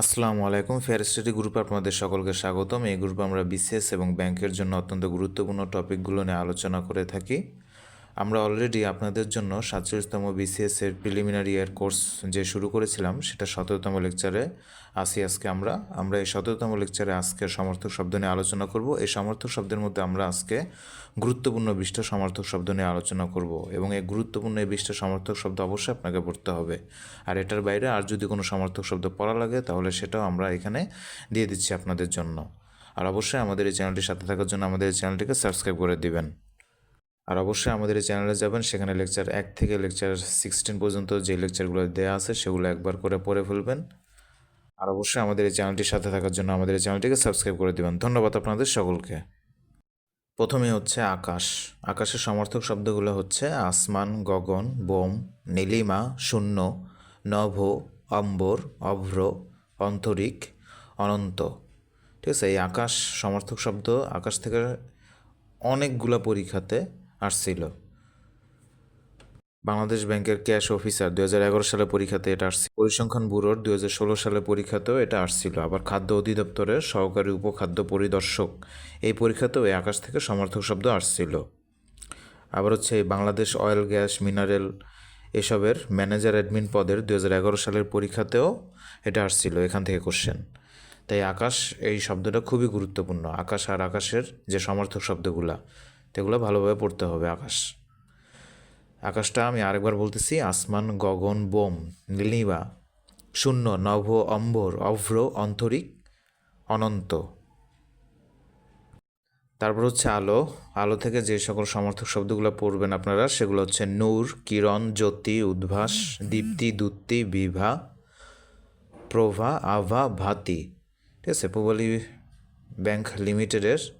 আসসালামু আলাইকুম fair study গ্রুপে আপনাদের সকলকে স্বাগতম। এই গ্রুপে আমরা বিসিএস এবং ব্যাংকের জন্য অত্যন্ত গুরুত্বপূর্ণ টপিকগুলো নিয়ে আলোচনা করে থাকি। আমরা অলরেডি আপনাদের জন্য সাতচল্লিশতম বিসিএস এর প্রিলিমিনারি ইয়ার কোর্স যে শুরু করেছিলাম, সেটা সতেরোতম লেকচারে আসি আজকে আমরা। আমরা এই সতেরোতম লেকচারে আজকে সমর্থক শব্দ নিয়ে আলোচনা করব। এই সমর্থক শব্দের মধ্যে আমরা আজকে গুরুত্বপূর্ণ বিশটা সমর্থক শব্দ নিয়ে আলোচনা করব এবং এই গুরুত্বপূর্ণ এই বিশটা সমর্থক শব্দ অবশ্যই আপনাকে পড়তে হবে। আর এটার বাইরে আর যদি কোনো সমর্থক শব্দ পড়া লাগে, তাহলে সেটাও আমরা এখানে দিয়ে দিচ্ছি আপনাদের জন্য। আর অবশ্যই আমাদের এই চ্যানেলটির সাথে থাকার জন্য আমাদের এই চ্যানেলটিকে সাবস্ক্রাইব করে দিবেন। আর অবশ্যই আমাদের এই চ্যানেলে যাবেন, সেখানে লেকচার এক থেকে লেকচার সিক্সটিন পর্যন্ত যে লেকচারগুলো দেওয়া আছে, সেগুলো একবার করে পড়ে ফেলবেন। আর অবশ্যই আমাদের এই চ্যানেলটির সাথে থাকার জন্য আমাদের এই চ্যানেলটিকে সাবস্ক্রাইব করে দিবেন। ধন্যবাদ আপনাদের সকলকে। প্রথমে হচ্ছে আকাশ। আকাশের সমর্থক শব্দগুলো হচ্ছে আসমান, গগন, বোম, নীলিমা, শূন্য, নভ, অম্বর, অভ্র, অন্তরিক, অনন্ত। ঠিক আছে, এই আকাশ সমর্থক শব্দ আকাশ থেকে অনেকগুলো পরীক্ষাতে আসছিল বাংলাদেশ ব্যাংকের ক্যাশ অফিসার দু হাজার এগারো সালে পরীক্ষাতে এটা আসছিল পরিসংখ্যান ব্যুরোর দু হাজার ষোলো সালে পরীক্ষাতেও এটা আসছিল আবার খাদ্য অধিদপ্তরের সহকারী উপখাদ্য পরিদর্শক। এই পরীক্ষাতেও এই আকাশ থেকে সমর্থক শব্দ আসছিল আবার হচ্ছে বাংলাদেশ অয়েল, গ্যাস, মিনারেল এসবের ম্যানেজার অ্যাডমিন পদের দু হাজার এগারো সালের পরীক্ষাতেও এটা আসছিল এখান থেকে কোশ্চেন তাই আকাশ এই শব্দটা খুবই গুরুত্বপূর্ণ। আকাশ আর আকাশের যে সমর্থক শব্দগুলা। সেগুলো ভালোভাবে পড়তে হবে আকাশ। আকাশটা আমি আরেকবার বলতেছি, আসমান, গগন, বোম, নীলিমা, শূন্য, নভ, অম্বর, অভ্র, অন্তরিক, অনন্ত। তারপর হচ্ছে আলো। আলো থেকে যে সকল সমর্থক শব্দগুলো পড়বেন আপনারা, সেগুলো হচ্ছে নূর, কিরণ, জ্যোতি, উদ্ভাস, দীপ্তি, দুত্তি, বিভা, প্রভা, আভা, ভাতি। ঠিক আছে পূবালী ব্যাংক লিমিটেডের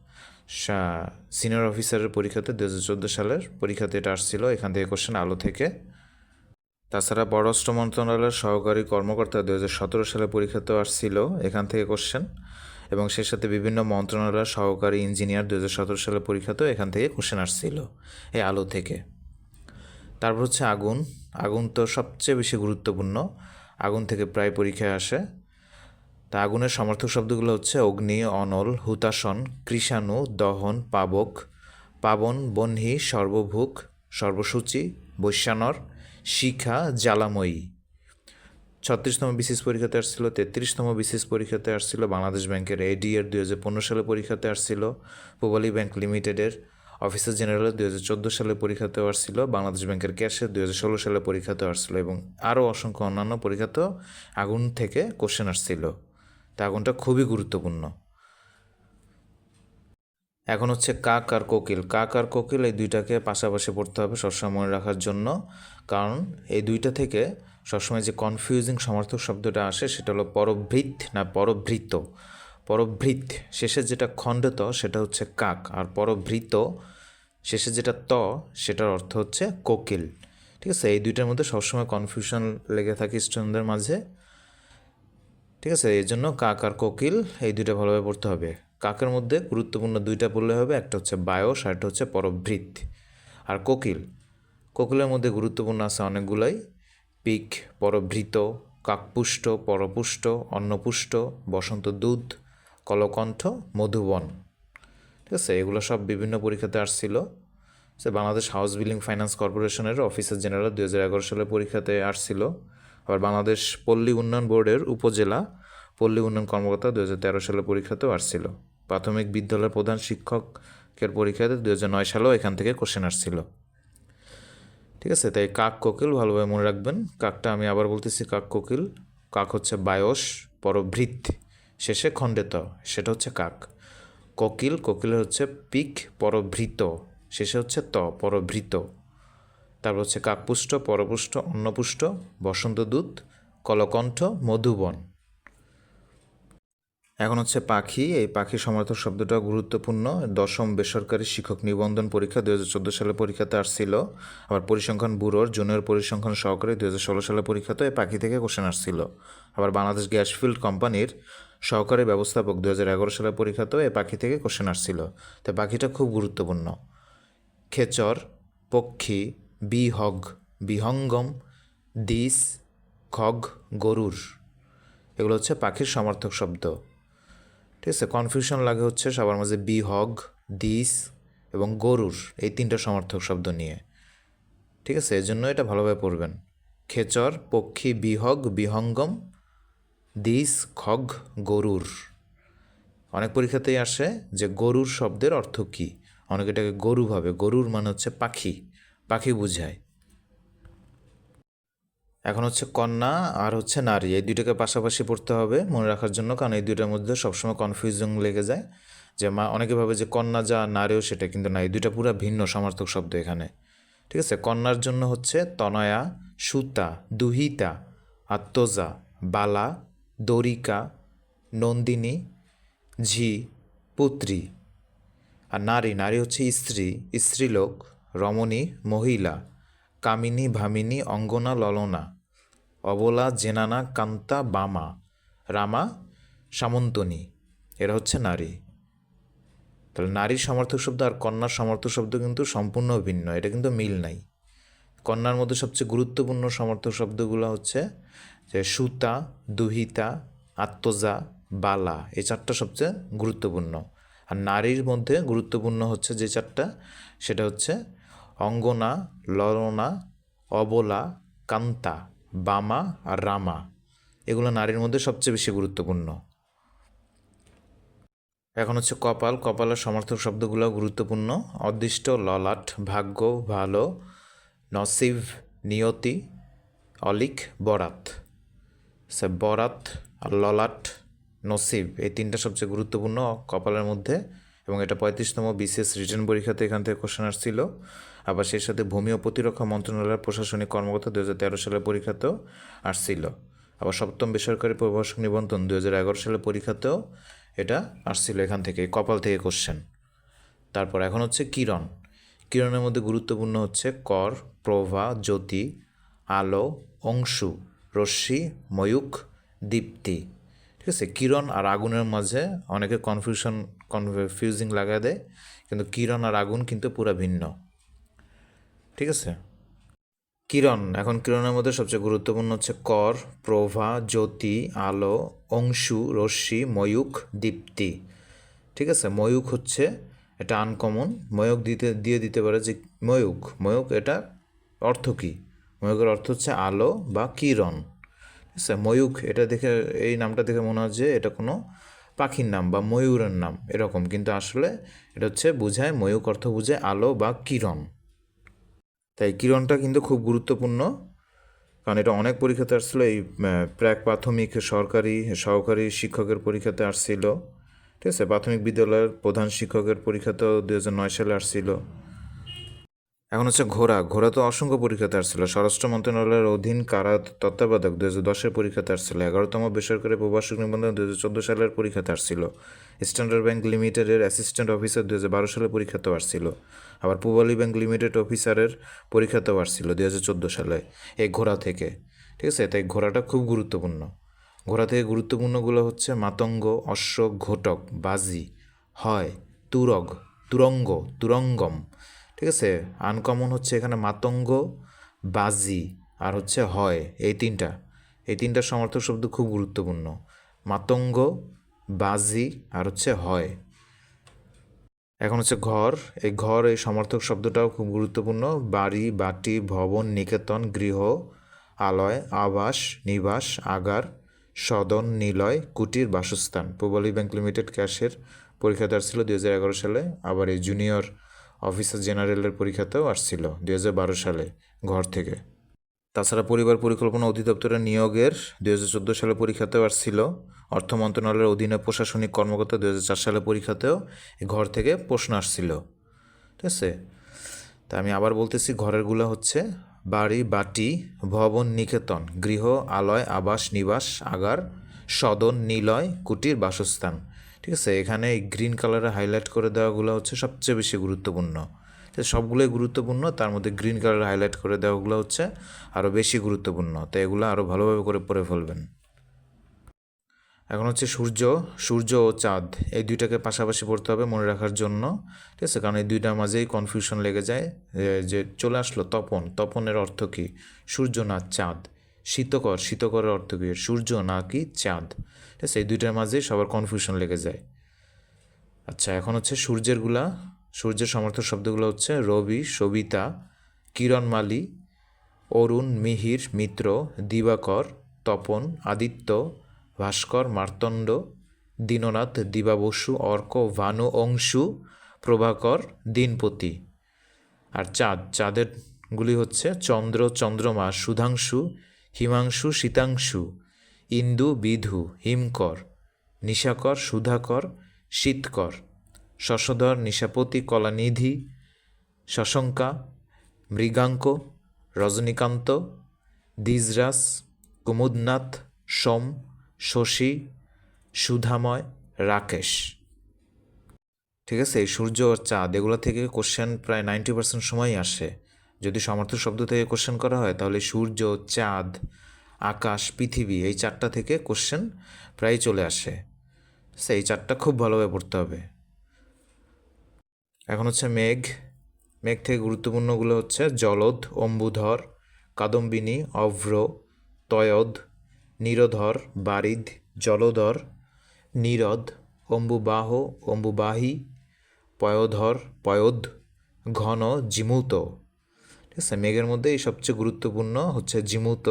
সিনিয়র অফিসারের পরীক্ষাতে দু হাজার চোদ্দ সালের পরীক্ষাতে এটা আসছিল, এখান থেকে কোশ্চেন আলো থেকে। তাছাড়া পররাষ্ট্র মন্ত্রণালয়ের সহকারী কর্মকর্তা দু হাজার সতেরো সালের পরীক্ষাতেও আসছিল, এখান থেকে কোশ্চেন এবং সেই সাথে বিভিন্ন মন্ত্রণালয়ের সহকারী ইঞ্জিনিয়ার দু হাজার সতেরো সালের পরীক্ষাতেও এখান থেকে কোশ্চেন আসছিল, এই আলো থেকে। তারপর হচ্ছে আগুন। আগুন তো সবচেয়ে বেশি গুরুত্বপূর্ণ। আগুন থেকে প্রায় পরীক্ষায় আসে। তা আগুনের সমর্থক শব্দগুলো হচ্ছে অগ্নি, অনল হুতাসন কৃষাণু, দহন, পাবক, পাবন বহ্নি সর্বভুক, সর্বসূচি, বৈশ্যানর, শিখা, জ্বালাময়ী। ছত্রিশতম বিসিএস পরীক্ষাতে আসছিল, তেত্রিশতম বিসিএস পরীক্ষাতে আসছিল, বাংলাদেশ ব্যাংকের এডি এর দুই হাজার পনেরো সালে পরীক্ষাতে আসছিল, পূবালী ব্যাংক লিমিটেডের অফিসার জেনারেল দুই হাজার চোদ্দ সালে পরীক্ষাতেও আসছিল, বাংলাদেশ ব্যাংকের ক্যাশের দুই হাজার ষোলো সালে পরীক্ষাতেও আসছিল এবং আরও অসংখ্য অন্যান্য পরীক্ষাতেও আগুন থেকে কোশ্চেন আসছিল। তা আগুনটা খুবই গুরুত্বপূর্ণ। এখন হচ্ছে কাক আর কোকিল। কাক আর কোকিল এই দুইটাকে পাশাপাশি পড়তে হবে সবসময় মনে রাখার জন্য। কারণ এই দুইটা থেকে সবসময় যে কনফিউজিং সমর্থক শব্দটা আসে সেটা হলো পরভৃত না পরভৃত পরভৃত শেষে যেটা খণ্ডত সেটা হচ্ছে কাক আর পরভৃত শেষে যেটা ত সেটার অর্থ হচ্ছে কোকিল। ঠিক আছে? এই দুইটার মধ্যে সবসময় কনফিউশন লেগে থাকে স্টুডেন্টদের মাঝে। ঠিক আছে এই জন্য কাক আর কোকিল এই দুইটা ভালোভাবে পড়তে হবে। কাকের মধ্যে গুরুত্বপূর্ণ দুইটা পড়লে হবে, একটা হচ্ছে বায়স আর একটা হচ্ছে পরভৃত আর কোকিল, কোকিলের মধ্যে গুরুত্বপূর্ণ আছে অনেকগুলাই। পিক পরভৃত কাকপুষ্ট, পরপুষ্ট, অন্নপুষ্ট, বসন্ত দুধ, কলকণ্ঠ, মধুবন। ঠিক আছে, এগুলো সব বিভিন্ন পরীক্ষাতে আসছিল। সে বাংলাদেশ হাউস বিল্ডিং ফাইন্যান্স কর্পোরেশনের অফিসার জেনারেল দু হাজার এগারো সালের পরীক্ষাতে আসছিল। আবার বাংলাদেশ পল্লী উন্নয়ন বোর্ডের উপজেলা পল্লী উন্নয়ন কর্মকর্তা দু হাজার তেরো সালের পরীক্ষাতেও আসছিল। প্রাথমিক বিদ্যালয়ের প্রধান শিক্ষকের পরীক্ষাতে দু হাজার নয় সালেও এখান থেকে কোশ্চেন আসছিল। ঠিক আছে, তাই কাক কোকিল ভালোভাবে মনে রাখবেন। কাকটা আমি আবার বলতেছি কাক কোকিল। কাক হচ্ছে বায়স পরভৃত শেষে খণ্ডেত, সেটা হচ্ছে কাক। কোকিল, কোকিলের হচ্ছে পিক পরভৃত শেষে হচ্ছে ত পরভৃত তারপর হচ্ছে কাকপুষ্ট, পরপুষ্ট, অন্নপুষ্ট বসন্ত দূত কলকণ্ঠ, মধুবন। এখন হচ্ছে পাখি। এই পাখি সমর্থক শব্দটা গুরুত্বপূর্ণ। দশম বেসরকারি শিক্ষক নিবন্ধন পরীক্ষা দু হাজার চোদ্দ সালে পরীক্ষাতে আসছিল। আবার পরিসংখ্যান ব্যুরোর জুনিয়র পরিসংখ্যান সহকারী দু হাজার ষোলো সালে পরীক্ষাতে এই পাখি থেকে কোশ্চেন আসছিল। আবার বাংলাদেশ গ্যাস ফিল্ড কোম্পানির সহকারী ব্যবস্থাপক দু হাজার এগারো সালের পরীক্ষাতেও এই পাখি থেকে কোশ্চেন আসছিল। তাই পাখিটা খুব গুরুত্বপূর্ণ। খেচর, পক্ষী বিহগ, বিহঙ্গম, দিস, খগ, গরুর। এগুলো হচ্ছে পাখির সমার্থক শব্দ। ঠিক আছে কনফিউশন লাগে হচ্ছে সবার মাঝে বি হগ দিস এবং গরুর, এই তিনটা সমার্থক শব্দ নিয়ে। ঠিক আছে, এজন্য এটা ভালোভাবে পড়বেন। খেচর, পক্ষী, বিহগ, বিহঙ্গম, দিস, খগ, গরুর। অনেক পরীক্ষাতেই আসে যে গরুর শব্দের অর্থ কী? অনেকে এটাকে গরু ভাবে। গরুর মানে হচ্ছে পাখি। পাখি বুঝায়। এখন হচ্ছে কন্যা আর হচ্ছে নারী। এই দুইটাকে পাশাপাশি পড়তে হবে মনে রাখার জন্য, কারণ এই দুইটার মধ্যে সবসময় কনফিউশন লেগে যায়। যে মা অনেকে ভাবে যে কন্যা যা, নারীও সেটা, কিন্তু না, এই দুইটা পুরো ভিন্ন সমার্থক শব্দ এখানে। ঠিক আছে? কন্যার জন্য হচ্ছে তনয়া, সুতা, দুহিতা, আত্মজা, বালা, দরিকা, নন্দিনী, ঝি, পুত্রী। আর নারী নারী হচ্ছে স্ত্রী, স্ত্রীলোক। রমণী, মহিলা, কামিনী, ভামিনী, অঙ্গনা, ললনা, অবলা, জেনানা, কান্তা, বামা, রামা, সামন্তনী, এরা হচ্ছে নারী। তাহলে নারীর সমর্থক শব্দ আর কন্যার সমর্থক শব্দ কিন্তু সম্পূর্ণ ভিন্ন, এটা কিন্তু মিল নাই। কন্যার মধ্যে সবচেয়ে গুরুত্বপূর্ণ সমর্থক শব্দগুলো হচ্ছে যে সুতা, দুহিতা, আত্মজা, বালা, এই চারটা সবচেয়ে গুরুত্বপূর্ণ। আর নারীর মধ্যে গুরুত্বপূর্ণ হচ্ছে যে চারটা, সেটা হচ্ছে অঙ্গনা ললনা অবলা, কান্তা, বামা, আর রামা। এগুলো নারীর মধ্যে সবচেয়ে বেশি গুরুত্বপূর্ণ। এখন হচ্ছে কপাল। কপালের সমর্থক শব্দগুলো গুরুত্বপূর্ণ। অদৃষ্ট, ললাট, ভাগ্য, ভালো, নসিব, নিয়তি, অলিক, বরাত। বরাত আর ললাট, নসিব, এই তিনটা সবচেয়ে গুরুত্বপূর্ণ কপালের মধ্যে। এবং এটা পঁয়ত্রিশতম বিশেষ রিটার্ন পরীক্ষাতে এখান থেকে কোশ্চেন আসছিল। আবার সেই সাথে ভূমি ও প্রতিরক্ষা মন্ত্রণালয়ের প্রশাসনিক কর্মকর্তা দু হাজার তেরো সালের পরীক্ষাতেও আসছিল। আবার সপ্তম বেসরকারি প্রভাষক নিবন্ধন দু হাজার এগারো সালে পরীক্ষাতেও এটা আসছিল এখান থেকে, কপাল থেকে কোশ্চেন তারপর এখন হচ্ছে কিরণ। কিরণের মধ্যে গুরুত্বপূর্ণ হচ্ছে কর, প্রভা, জ্যোতি, আলো, অংশু, রশ্মি ময়ূক দীপ্তি। ঠিক আছে, কিরণ আর আগুনের মাঝে অনেকে কনফিউশন কনফিউজিং লাগা দেয়, কিন্তু কিরণ আর আগুন কিন্তু পুরা ভিন্ন। ঠিক আছে? কিরণ, এখন কিরণের মধ্যে সবচেয়ে গুরুত্বপূর্ণ হচ্ছে কর, প্রভা, জ্যোতি, আলো, অংশু, রশ্মি ময়ূক দীপ্তি। ঠিক আছে? ময়ূক হচ্ছে এটা আনকমন ময়ূক দিতে, দিয়ে দিতে পারে যে ময়ূক ময়ূক এটা অর্থ কী? ময়ূকের অর্থ হচ্ছে আলো বা কিরণ। ঠিক আছে? ময়ূক এটা দেখে, এই নামটা দেখে মনে হয় যে এটা কোনো পাখির নাম বা ময়ূরের নাম, এরকম। কিন্তু আসলে এটা হচ্ছে বোঝায় ময়ূক অর্থ বোঝায় আলো বা কিরণ। তাই কিরণটা কিন্তু খুব গুরুত্বপূর্ণ, কারণ এটা অনেক পরীক্ষাতে আসছিল, এই প্রাক প্রাথমিক সরকারি সহকারী শিক্ষকের পরীক্ষাতে আসছিল, ঠিক আছে? প্রাথমিক বিদ্যালয়ের প্রধান শিক্ষকের পরীক্ষাতেও দু হাজার নয় সালে আসছিল। এখন হচ্ছে ঘোড়া ঘোড়া তো অসংখ্য পরীক্ষাতে আসছিল। স্বরাষ্ট্র মন্ত্রণালয়ের অধীন কারা তত্ত্বাবধায়ক দু হাজার দশের পরীক্ষাতে আসছিল। এগারোতম বেসরকারি প্রবাসক নিবন্ধন দু হাজার চোদ্দ সালের পরীক্ষাতে আসছিল। স্ট্যান্ডার্ড ব্যাংক লিমিটেডের অ্যাসিস্ট্যান্ট অফিসার দু হাজার বারো সালে পরীক্ষাতেও আসছিল। আবার পূবালী ব্যাংক লিমিটেড অফিসারের পরীক্ষাতেও আসছিল দু হাজার চোদ্দ সালে, এই ঘোড়া থেকে। ঠিক আছে? তাই ঘোড়াটা খুব গুরুত্বপূর্ণ। ঘোড়া থেকে গুরুত্বপূর্ণগুলো হচ্ছে মাতঙ্গ অশ্ব ঘোটক, বাজি, হয়, তুরগ, তুরঙ্গ, তুরঙ্গম। ঠিক আছে? আনকমন হচ্ছে এখানে মাতঙ্গ, বাজি আর হচ্ছে হয়, এই তিনটা। এই তিনটা সমর্থক শব্দ খুব গুরুত্বপূর্ণ। মাতঙ্গ বাজি আর হচ্ছে হয়। এখন হচ্ছে ঘর। এই ঘর, এই সমর্থক শব্দটাও খুব গুরুত্বপূর্ণ। বাড়ি, বাটি, ভবন, নিকেতন, গৃহ, আলয়, আবাস, নিবাস, আগার, সদন, নিলয়, কুটির, বাসস্থান। পূবালী ব্যাংক লিমিটেড ক্যাশের পরীক্ষাতে আসছিল দুই হাজার এগারো সালে। আবার এই জুনিয়র অফিসার জেনারেলের পরীক্ষাতেও আসছিল দুই হাজার বারো সালে ঘর থেকে। তাছাড়া পরিবার পরিকল্পনা অধিদপ্তরের নিয়োগের দুই হাজার চোদ্দ সালে পরীক্ষাতেও আসছিল। অর্থ মন্ত্রণালয়ের অধীনে প্রশাসনিক কর্মকর্তা দু হাজার চার সালে পরীক্ষাতেও ঘর থেকে প্রশ্ন আসছিল। ঠিক আছে? তা আমি আবার বলতেছি, ঘরেরগুলো হচ্ছে বাড়ি, বাটি, ভবন, নিকেতন, গৃহ, আলয়, আবাস, নিবাস, আগার, সদন, নিলয়, কুটির, বাসস্থান। ঠিক আছে? এখানে গ্রিন কালারে হাইলাইট করে দেওয়াগুলো হচ্ছে সবচেয়ে বেশি গুরুত্বপূর্ণ। সবগুলোই গুরুত্বপূর্ণ, তার মধ্যে গ্রিন কালারে হাইলাইট করে দেওয়াগুলো হচ্ছে আরও বেশি গুরুত্বপূর্ণ। তো এগুলো আরও ভালোভাবে করে পড়ে ফেলবেন। এখন হচ্ছে সূর্য সূর্য ও চাঁদ, এই দুইটাকে পাশাপাশি পড়তে হবে মনে রাখার জন্য, ঠিক আছে? কারণ এই দুইটার মাঝেই কনফিউশন লেগে যায় যে চলে আসলো তপন, তপনের অর্থ কী? সূর্য না চাঁদ। শীতকর, শীতকরের অর্থ কী? সূর্য না কি চাঁদ। ঠিক আছে? এই দুইটার মাঝে সবার কনফিউশন লেগে যায়। আচ্ছা এখন হচ্ছে সূর্যেরগুলা সূর্যের সমর্থক শব্দগুলো হচ্ছে রবি, সবিতা, কিরণ কিরণমালী অরুণ, মিহির, মিত্র, দিবাকর, তপন, আদিত্য ভাস্কর মার্তণ্ড, দীননাথ দিবাবসু, অর্ক ভানু অংশু, প্রভাকর দিনপতি। আর চাঁদ চাঁদের গুলি হচ্ছে চন্দ্র, চন্দ্রমা, সুধাংশু, হিমাংশু, শীতাংশু, ইন্দু, বিধু, হিমকর, নিশাকর, সুধাকর, শীতকর, শশধর, নিশাপতি, কলানিধি, শশঙ্কা, মৃগাঙ্ক, রজনীকান্ত দ্বিজরাস কুমুদনাথ, সোম শশী, সুধাময়, রাকেশ। ঠিক আছে, এই সূর্য আর চাঁদ, এগুলো থেকে কোশ্চেন প্রায় নাইনটি পার্সেন্ট সময়ই আসে। যদি সমর্থক শব্দ থেকে কোশ্চেন করা হয়, তাহলে সূর্য, চাঁদ, আকাশ, পৃথিবী, এই চারটা থেকে কোশ্চেন প্রায় চলে আসে। সেই চারটা খুব ভালোভাবে পড়তে হবে। এখন হচ্ছে মেঘ। মেঘ থেকে গুরুত্বপূর্ণগুলো হচ্ছে জলদ, অম্বুধর, কাদম্বিনী, অভ্র, তয়দ নিরধর বারিদ জলধর নীরদ অম্বুবাহ, অম্বুবাহী, পয়োধর, পয়োধ, ঘন, জিমুত। ঠিক আছে, মেঘের মধ্যে এই সবচেয়ে গুরুত্বপূর্ণ হচ্ছে জিমুত,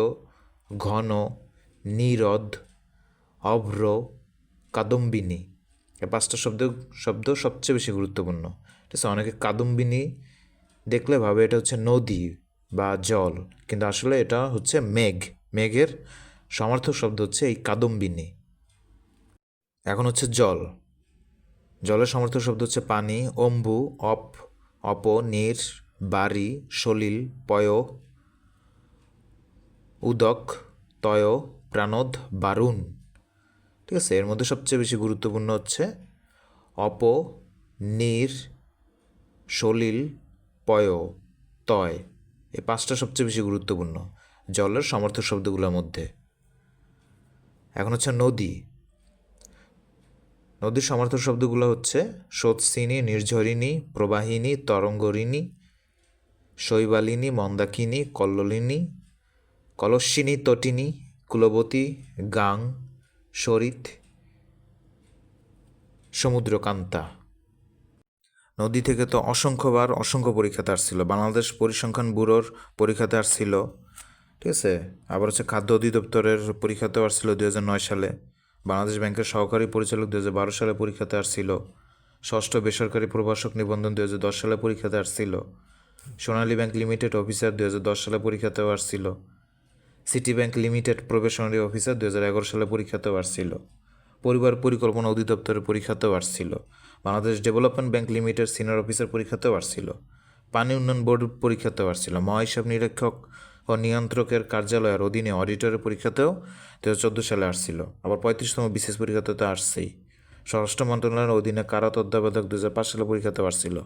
ঘন নিরদ অভ্র, কাদম্বিনী। এই পাঁচটা শব্দ শব্দ সবচেয়ে বেশি গুরুত্বপূর্ণ। ঠিক আছে, অনেকে কাদম্বিনী দেখলে ভাবে এটা হচ্ছে নদী বা জল, কিন্তু আসলে এটা হচ্ছে মেঘ। মেঘের সমার্থক শব্দ হচ্ছে এই কাদম্বিনী। এখন হচ্ছে জল। জলের সমর্থক শব্দ হচ্ছে পানি, অম্বু, অপ অপ, নীর বাড়ি সলিল, পয়, উদক, তয়, প্রাণদ বারুণ ঠিক আছে, এর মধ্যে সবচেয়ে বেশি গুরুত্বপূর্ণ হচ্ছে অপ, নীর, সলিল, পয়, তয়। এই পাঁচটা সবচেয়ে বেশি গুরুত্বপূর্ণ জলের সমর্থক শব্দগুলোর মধ্যে। এখন হচ্ছে নদী। নদীর সমর্থক শব্দগুলো হচ্ছে স্রোতসিনী নির্ঝরিণী প্রবাহিনী তরঙ্গরিণী, শৈবালিনী, মন্দাকিনী, কল্লোলিনী কলস্বিনী তটিনী, কুলবতী, গাং, শরিত, সমুদ্রকান্তা। নদী থেকে তো অসংখ্যবার অসংখ্য পরীক্ষাতে আসছিল। বাংলাদেশ পরিসংখ্যান ব্যুরোর পরীক্ষাতে আসছিল ঠিক আছে? আবার হচ্ছে খাদ্য অধিদপ্তরের পরীক্ষাতেও আসছিল দু নয় সালে। বাংলাদেশ ব্যাংকের সহকারী পরিচালক দু বারো সালে পরীক্ষাতে আসছিল। ষষ্ঠ বেসরকারি প্রভাষক নিবন্ধন দু দশ সালে পরীক্ষাতে আসছিল। সোনালী ব্যাংক লিমিটেড অফিসার দু দশ সালে পরীক্ষাতেও আসছিল। City bank limited probationary officer দু এগারো সালে পরীক্ষাতেও আসছিল। পরিবার পরিকল্পনা অধিদপ্তরের পরীক্ষাতেও আসছিল। Bangladesh development bank limited senior officer পরীক্ষাতেও আসছিল। পানি উন্নয়ন বোর্ড পরীক্ষাতেও আসছিল। মহাহিসাব নিরীক্ষক ও নিয়ন্ত্রকের কার্যালয়ের অধীনে অডিটরের পরীক্ষাতেও দু হাজার চোদ্দ সালে আসছিল। আবার পঁয়ত্রিশতম বিশেষ পরীক্ষাতে তো আসছেই। স্বরাষ্ট্র মন্ত্রণালয়ের অধীনে কারা তত্ত্বাবধায়ক দু হাজার পাঁচ সালে পরীক্ষাতেও আসছিল।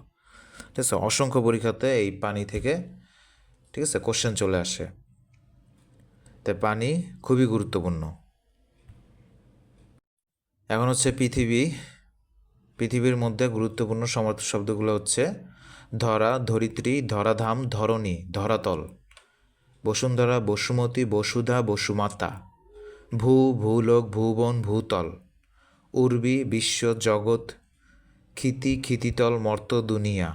ঠিক আছে, অসংখ্য পরীক্ষাতে এই পানি থেকে, ঠিক আছে কোশ্চেন চলে আসে। তাই পানি খুবই গুরুত্বপূর্ণ। এখন হচ্ছে পৃথিবী। পৃথিবীর মধ্যে গুরুত্বপূর্ণ সমর্থ শব্দগুলো হচ্ছে ধরা, ধরিত্রী, ধরাধাম, ধরণী, ধরাতল। বসুন্ধরা বসুমতী বসুধা বসুমাতা, ভূ, ভূলোক, ভুবন, ভূতল, উর্বি, বিশ্ব, জগৎ, ক্ষিতি, ক্ষিতিতল, মর্ত, দুনিয়া,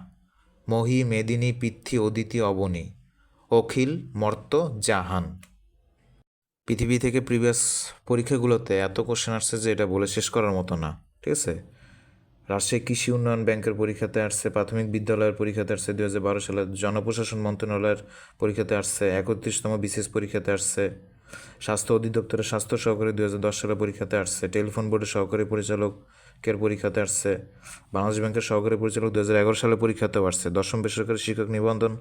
মহি, মেদিনী পৃথ্বী অদিতি, অবনী, অখিল, মর্ত, জাহান। পৃথিবী থেকে প্রিভিয়াস পরীক্ষাগুলোতে এত কোশ্চেন আসছে যে এটা বলে শেষ করার মতো না, ঠিক আছে? রাজশাহী কৃষি উন্নয়ন ব্যাংকের পরীক্ষাতে আসছে, প্রাথমিক বিদ্যালয়ের পরীক্ষাতে আসছে দু হাজার বারো সালে, জনপ্রশাসন মন্ত্রণালয়ের পরীক্ষাতে আসছে একত্রিশতম বিশেষ পরীক্ষাতে আসছে, স্বাস্থ্য অধিদপ্তরের স্বাস্থ্য সহকারী দু হাজার দশ সালে পরীক্ষাতে আসছে, টেলিফোন বোর্ডের সহকারী পরিচালকের পরীক্ষাতে আসছে, বাংলাদেশ ব্যাংকের সহকারী পরিচালক দু হাজার এগারো সালে পরীক্ষাতেও আসছে, দশম বেসরকারি শিক্ষক নিবন্ধন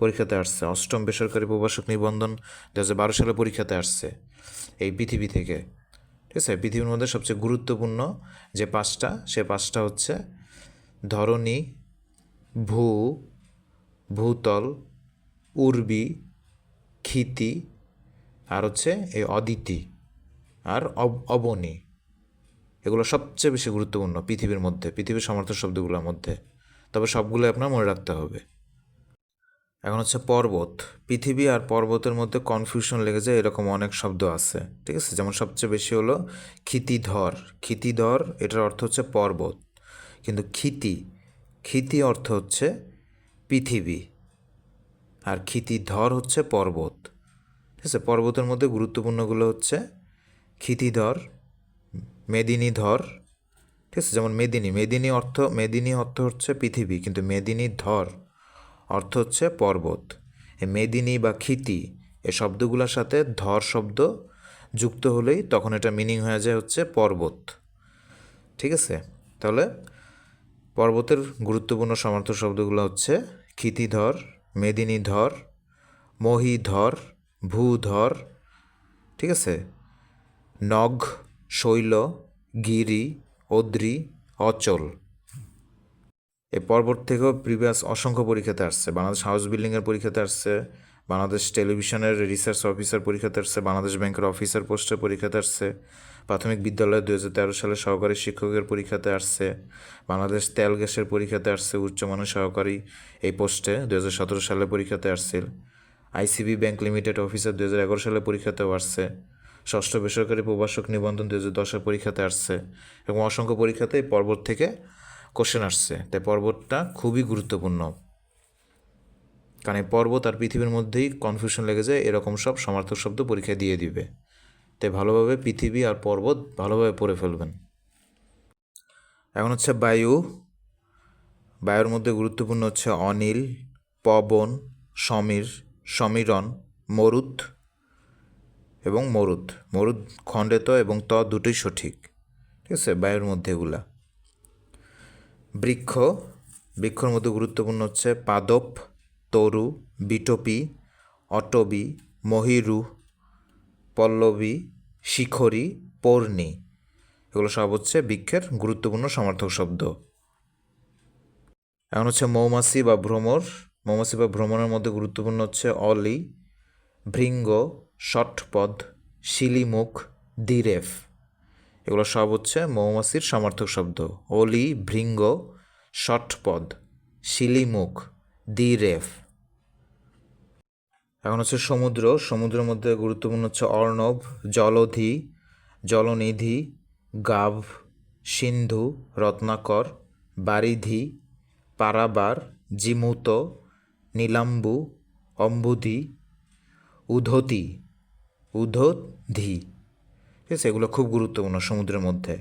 পরীক্ষাতে আসছে, অষ্টম বেসরকারি প্রভাষক নিবন্ধন দু হাজার বারো সালে পরীক্ষাতে আসছে, এই পৃথিবী থেকে। ঠিক আছে? পৃথিবীর মধ্যে সবচেয়ে গুরুত্বপূর্ণ যে পাঁচটা, সে পাঁচটা হচ্ছে ধরণী, ভূ, ভূতল, উর্বি, ক্ষিতি আর হচ্ছে এই অদিতি আর অব- অবনী। এগুলো সবচেয়ে বেশি গুরুত্বপূর্ণ পৃথিবীর মধ্যে, পৃথিবীর সমর্থ শব্দগুলোর মধ্যে। তবে সবগুলো আপনার মনে রাখতে হবে। এখন হচ্ছে পর্বত। পৃথিবী আর পর্বতের মধ্যে কনফিউশন লেগে যায়, এরকম অনেক শব্দ আছে। ঠিক আছে? যেমন সবচেয়ে বেশি হলো ক্ষিতিধর। ক্ষিতিধর, এটার অর্থ হচ্ছে পর্বত। কিন্তু ক্ষিতি ক্ষিতি অর্থ হচ্ছে পৃথিবী। আর ক্ষিতিধর হচ্ছে পর্বত। ঠিক আছে? পর্বতের মধ্যে গুরুত্বপূর্ণগুলো হচ্ছে ক্ষিতিধর, মেদিনীধর। ঠিক আছে? যেমন মেদিনী। মেদিনী অর্থ মেদিনী অর্থ হচ্ছে পৃথিবী, কিন্তু মেদিনী ধর অর্থ হচ্ছে পর্বত। মেদিনী বা ক্ষিতি, এ শব্দগুলোর সাথে ধর শব্দ যুক্ত হলেই তখন এটা মিনিং হয়ে যায় হচ্ছে পর্বত। ঠিক আছে? তাহলে পর্বতের গুরুত্বপূর্ণ সমার্থক শব্দগুলো হচ্ছে ক্ষিতিধর মেদিনীধর মহীধর ভূধর ঠিক আছে? নগ, শৈল, গিরি, অদ্রি, অচল। এই পর্বত থেকেও প্রিভিয়াস অসংখ্য পরীক্ষাতে আসছে। বাংলাদেশ হাউস বিল্ডিংয়ের পরীক্ষাতে আসছে, বাংলাদেশ টেলিভিশনের রিসার্চ অফিসার পরীক্ষাতে আসছে, বাংলাদেশ ব্যাংকের অফিসার পোস্টের পরীক্ষাতে আসছে, প্রাথমিক বিদ্যালয়ে দু হাজার তেরো সালে সহকারী শিক্ষকের পরীক্ষাতে আসছে, বাংলাদেশ তেল গ্যাসের পরীক্ষাতে আসছে উচ্চমানের সহকারী এই পোস্টে দু হাজার সতেরো সালে পরীক্ষাতে আসছিল আইসিবি ব্যাংক লিমিটেড অফিসার দু হাজার এগারো সালে পরীক্ষাতেও আসছে, ষষ্ঠ বেসরকারি প্রভাষক নিবন্ধন দু হাজার দশের পরীক্ষাতে আসছে এবং অসংখ্য পরীক্ষাতে পর্বত থেকে কোশ্চেন আসছে। তাই পর্বতটা খুবই গুরুত্বপূর্ণ। কারণ এই পর্বত আর পৃথিবীর মধ্যেই কনফিউশন লেগে যায়, এরকম সব সমার্থক শব্দ পরীক্ষায় দিয়ে দিবে। তাই ভালোভাবে পৃথিবী আর পর্বত ভালোভাবে পড়ে ফেলবেন। এখন হচ্ছে বায়ু। বায়ুর মধ্যে গুরুত্বপূর্ণ হচ্ছে অনিল, পবন, সমীর, সমীরণ, মরুত এবং মরুত। মরুত খণ্ডে ত এবং ত দুটোই সঠিক। ঠিক আছে? বায়ুর মধ্যে এগুলা। বৃক্ষ। বৃক্ষর মধ্যে গুরুত্বপূর্ণ হচ্ছে পাদপ, তরু, বিটপি, অটবি, মহিরু, পল্লবী, শিখরি, পর্ণি। এগুলো সব হচ্ছে বৃক্ষের গুরুত্বপূর্ণ সমার্থক শব্দ। এখন হচ্ছে মৌমাছি বা ভ্রমর। মৌমাছি বা ভ্রমণের মধ্যে গুরুত্বপূর্ণ হচ্ছে অলি, ভৃঙ্গ ষটপদ শিলিমুখ দিরেফ এগুলো সব হচ্ছে মৌমাছির সমার্থক শব্দ। অলি ভৃঙ্গ, ষটপদ, শিলিমুখ দি রেফ এখন হচ্ছে সমুদ্র। সমুদ্রের মধ্যে গুরুত্বপূর্ণ হচ্ছে অর্ণব, জলধি, জলনিধি, গাভ, সিন্ধু, রত্নাকর, বারিধি, পারাবার, জিমুত, নীলাম্বু, অম্বুধি, উধতি। উধধি ঠিক আছে এগুলো খুব গুরুত্বপূর্ণ সমুদ্রের মধ্যে।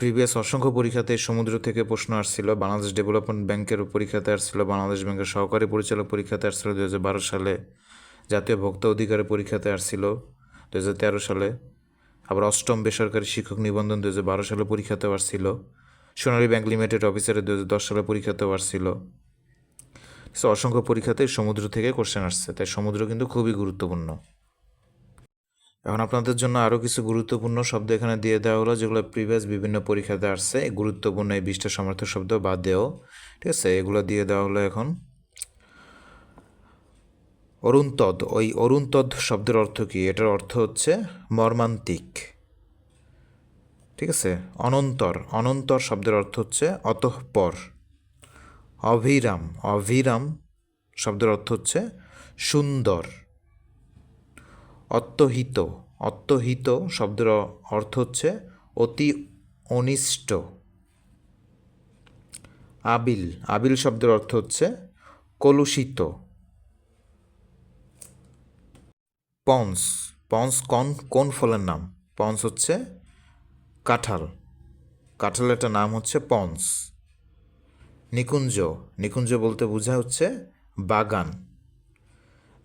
প্রিভিয়াস অসংখ্য পরীক্ষাতে সমুদ্র থেকে প্রশ্ন আসছিল, বাংলাদেশ ডেভেলপমেন্ট ব্যাংকের পরীক্ষাতে আসছিল, বাংলাদেশ ব্যাংকের সহকারী পরিচালক পরীক্ষাতে আসছিল দু হাজার বারো সালে, জাতীয় ভোক্তা অধিকারের পরীক্ষাতে আসছিল দু হাজার তেরো সালে, আবার অষ্টম বেসরকারি শিক্ষক নিবন্ধন দু হাজার বারো সালে পরীক্ষাতেও আসছিল, সোনালী ব্যাংক লিমিটেড অফিসারে দু হাজার দশ সালে পরীক্ষাতেও আসছিল। অসংখ্য পরীক্ষাতে সমুদ্র থেকে কোশ্চেন আসছে, তাই সমুদ্র কিন্তু খুবই গুরুত্বপূর্ণ। এখন আপনাদের জন্য আরও কিছু গুরুত্বপূর্ণ শব্দ এখানে দিয়ে দেওয়া হলো, যেগুলো প্রিভিয়াস বিভিন্ন পরীক্ষাতে আসছে। গুরুত্বপূর্ণ এই বিশটা সমর্থক শব্দ বাদ দেও। ঠিক আছে, এগুলো দিয়ে দেওয়া হলো এখন। অরুণতদ, ওই অরুণতদ শব্দের অর্থ কী? এটার অর্থ হচ্ছে মর্মান্তিক। ঠিক আছে, অনন্তর অনন্তর শব্দের অর্থ হচ্ছে অতঃপর। অভিরাম অভিরাম শব্দের অর্থ হচ্ছে সুন্দর। অত্যহিত অত্যহিত শব্দের অর্থ হচ্ছে অতি অনিষ্ট। আবিল। আবিল শব্দের অর্থ হচ্ছে কলুষিত। পন্স। পন্স কোন কোন ফলের নাম? পন্স হচ্ছে কাঁঠাল। কাঁঠালের একটা নাম হচ্ছে পন্স। নিকুঞ্জ। নিকুঞ্জ বলতে বোঝা হচ্ছে বাগান।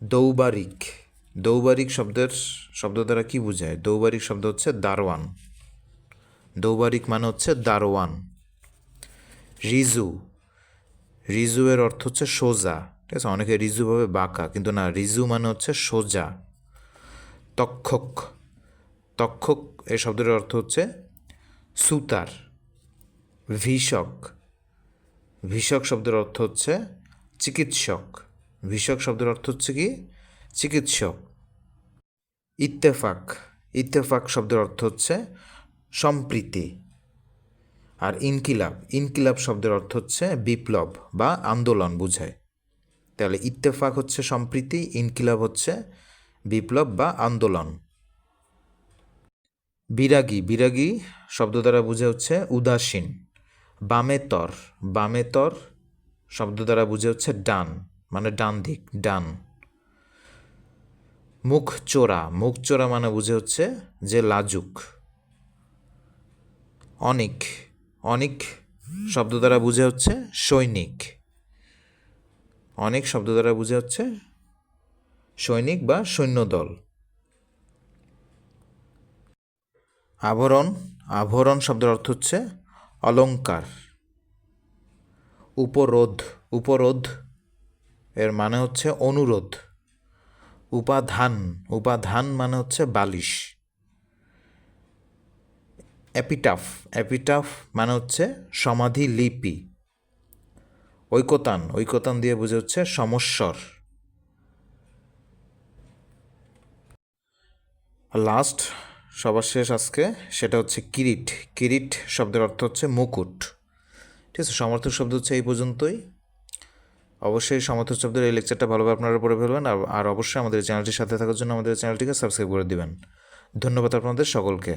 দৌবারিক। দৌবারিক শব্দের, শব্দ দ্বারা কি বোঝায়? দৌবারিক শব্দ হচ্ছে দারোয়ান। দৌবারিক মানে হচ্ছে দারোয়ান। রিজু। রিজু এর অর্থ হচ্ছে সোজা। ঠিক আছে? অনেকে রিজু ভাবে বাঁকা, কিন্তু না, রিজু মানে হচ্ছে সোজা। তক্ষক। তক্ষক এই শব্দের অর্থ হচ্ছে সুতার। ভিষক। ভিষক শব্দের অর্থ হচ্ছে চিকিৎসক। ভিষক শব্দের অর্থ হচ্ছে কি? চিকিৎসক। ইত্তেফাক ইত্তেফাক শব্দের অর্থ হচ্ছে সম্প্রীতি। আর ইনকিলাব ইনকিলাব শব্দের অর্থ হচ্ছে বিপ্লব বা আন্দোলন বোঝায়। তাহলে ইত্তেফাক হচ্ছে সম্প্রীতি, ইনকিলাব হচ্ছে বিপ্লব বা আন্দোলন। বিরাগী বিরাগী শব্দ দ্বারা বুঝে হচ্ছে উদাসীন। বামেতর বামেতর শব্দ দ্বারা বুঝে হচ্ছে ডান মানে ডান দিক, ডান। মুখ চোরা মুখ চোরা মানে বুঝে হচ্ছে যে লাজুক। অনিক। অনিক শব্দ দ্বারা বুঝে হচ্ছে সৈনিক। অনেক শব্দ দ্বারা বুঝে হচ্ছে সৈনিক বা সৈন্যদল। আভরণ আভরণ শব্দের অর্থ হচ্ছে অলঙ্কার। উপরোধ। উপরোধ এর মানে হচ্ছে অনুরোধ। উপাধান। উপাধান মানে হচ্ছে বালিশ। অ্যাপিটাফ অ্যাপিটাফ মানে হচ্ছে সমাধি লিপি। ঐকতান। ঐকতান দিয়ে বুঝে হচ্ছে সমস্বর। লাস্ট সবার শেষ আজকে, সেটা হচ্ছে কিরিট। কিরিট শব্দের অর্থ হচ্ছে মুকুট। ঠিক আছে? সমর্থক শব্দ হচ্ছে এই পর্যন্তই। অবশ্যই সমর্থক শব্দের এই লেকচারটা ভালোভাবে আপনারা পড়ে ফেলবেন আর- আর অবশ্যই আমাদের চ্যানেলটির সাথে থাকার জন্য আমাদের চ্যানেলটিকে সাবস্ক্রাইব করে দেবেন। ধন্যবাদ আপনাদের সকলকে।